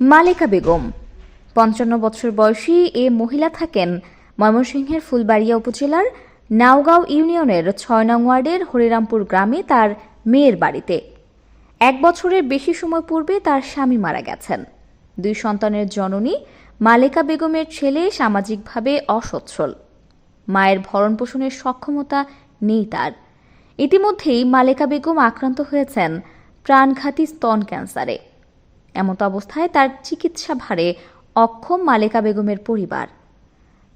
মালেকা বেগম। পঞ্চান্ন বছর বয়সী এ মহিলা থাকেন ময়মনসিংহের ফুলবাড়িয়া উপজেলার নাওগাঁও ইউনিয়নের ছয় নং ওয়ার্ডের হরিরামপুর গ্রামে তার মেয়ের বাড়িতে। এক বছরের বেশি সময় পূর্বে তার স্বামী মারা গেছেন। দুই সন্তানের জননী মালেকা বেগমের ছেলে সামাজিকভাবে অসচ্ছল। মায়ের ভরণ পোষণের সক্ষমতা নেই তার। ইতিমধ্যেই মালেকা বেগম আক্রান্ত হয়েছেন প্রাণঘাতী স্তন ক্যান্সারে। এমত অবস্থায় তার চিকিৎসা ভারে অক্ষম মালেকা বেগমের পরিবার।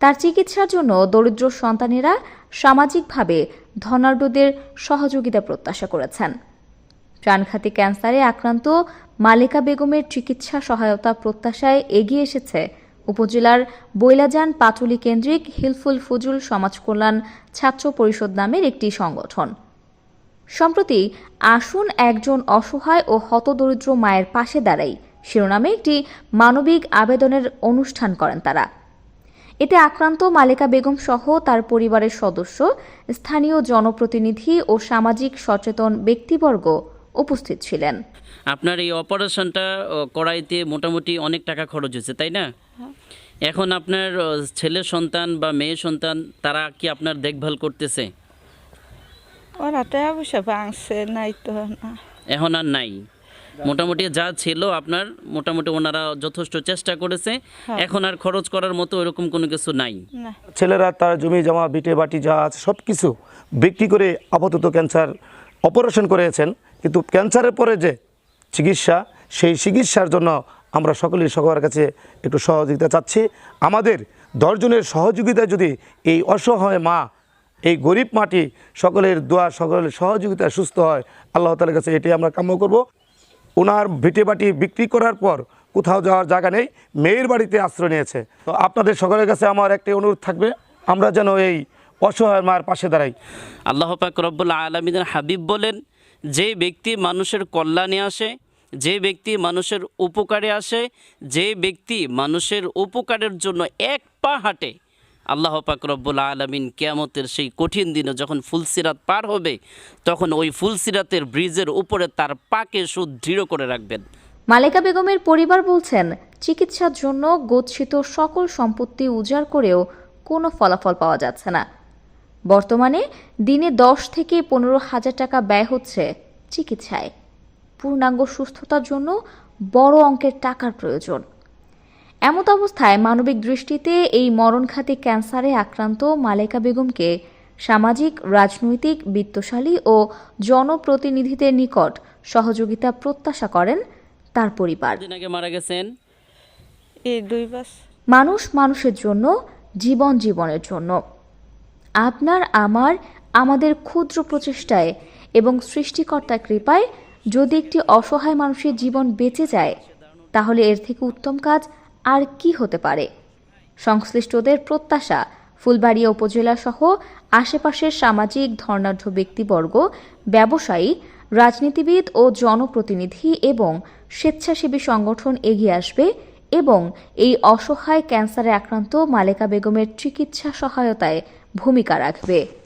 তার চিকিৎসার জন্য দরিদ্র সন্তানেরা সামাজিকভাবে ধনাঢ্যদের সহযোগিতা প্রত্যাশা করেছেন। প্রাণঘাতী ক্যান্সারে আক্রান্ত মালেকা বেগমের চিকিৎসা সহায়তা প্রত্যাশায় এগিয়ে এসেছে উপজেলার বৈলাজান পাটুলি কেন্দ্রিক হিলফুল ফজুল সমাজ কল্যাণ ছাত্র পরিষদ নামের একটি সংগঠন। সম্প্রতি আসুন একজন অসহায় ও হতদরিদ্র মায়ের পাশে দাঁড়াই। শিরোনামে একটি মানবিক আবেদনের অনুষ্ঠান করেন তারা। এতে আক্রান্ত মালেকা বেগম সহ তার পরিবারের সদস্য স্থানীয় জনপ্রতিনিধি ও সামাজিক সচেতন ব্যক্তিবর্গ উপস্থিত ছিলেন। আপনার এই অপারেশনটা করাইতে মোটামুটি অনেক টাকা খরচ হয়েছে তাই না? এখন আপনার ছেলে সন্তান বা মেয়ে সন্তান তারা কি আপনার দেখভাল করতেছে? পয়সা ভাঙছে নাই তো না। এখন আর নাই। মোটামুটি যা ছিল আপনার মোটামুটি ওনারা যথেষ্ট চেষ্টা করেছে। এখন আর খরচ করার মতো এরকম কোনো কিছু নাই। ছেলেরা তার জমি জমা বিটে বাটি যা আছে সব কিছু বিক্রি করে আপাতত ক্যান্সার অপারেশন করেছেন। কিন্তু ক্যান্সারের পরে যে চিকিৎসা সেই চিকিৎসার জন্য আমরা সকলেই সবার কাছে একটু সহযোগিতা চাচ্ছি। আমাদের দশজনের সহযোগিতা যদি এই অসহায় মা এই গরিব মাটি সকলের দোয়া, সকলের সহযোগিতা সুস্থ হয়। আল্লাহ তালের কাছে এটি আমরা কাম্য করব। ওনার ভিটে বাটি বিক্রি করার পর কোথাও যাওয়ার জায়গা নেই, মেয়ের বাড়িতে আশ্রয় নিয়েছে। তো আপনাদের সকলের কাছে আমার একটি অনুরোধ থাকবে, আমরা যেন এই অসহায় মায়ের পাশে দাঁড়াই। আল্লাহ পাক রব্বুল আলমিনের হাবিব বলেন, যে ব্যক্তি মানুষের কল্যাণে আসে, যে ব্যক্তি মানুষের উপকারে আসে, যে ব্যক্তি মানুষের উপকারের জন্য এক পা হাঁটে আল্লাহ পাক রব্বুল আলমিন কেয়ামতের সেই কঠিন দিনে যখন ফুলসিরাত পার হবে, তখন ওই ফুলসিরাতের ব্রিজের উপরে তার পাকে সুদৃঢ় করে রাখবেন। মালেকা বেগমের পরিবার বলছেন, চিকিৎসার জন্য গচ্ছিত সকল সম্পত্তি উজাড় করেও কোনো ফলাফল পাওয়া যাচ্ছে না। বর্তমানে দিনে দশ থেকে পনেরো হাজার টাকা ব্যয় হচ্ছে চিকিৎসায়। পূর্ণাঙ্গ সুস্থতার জন্য বড় অঙ্কের টাকার প্রয়োজন। এমত অবস্থায় মানবিক দৃষ্টিতে এই মরণঘাতী ক্যান্সারে আক্রান্ত মালেকা বেগমকে সামাজিক রাজনৈতিক বিত্তশালী ও জনপ্রতিনিধিদের নিকট সহযোগিতা প্রত্যাশা করেন তার পরিবার। মারা গেছেন? এই দুই মানুষ মানুষের জন্য জীবন জীবনের জন্য। আপনার আমার আমাদের ক্ষুদ্র প্রচেষ্টায় এবং সৃষ্টিকর্তার কৃপায় যদি একটি অসহায় মানুষের জীবন বেঁচে যায় তাহলে এর থেকে উত্তম কাজ আর কি হতে পারে? সংশ্লিষ্টদের প্রত্যাশা, ফুলবাড়িয়া উপজেলা সহ আশেপাশের সামাজিক ধর্নাঢ্য ব্যক্তিবর্গ, ব্যবসায়ী, রাজনীতিবিদ ও জনপ্রতিনিধি এবং স্বেচ্ছাসেবী সংগঠন এগিয়ে আসবে এবং এই অসহায় ক্যান্সারে আক্রান্ত মালেকা বেগমের চিকিৎসা সহায়তায় ভূমিকা রাখবে।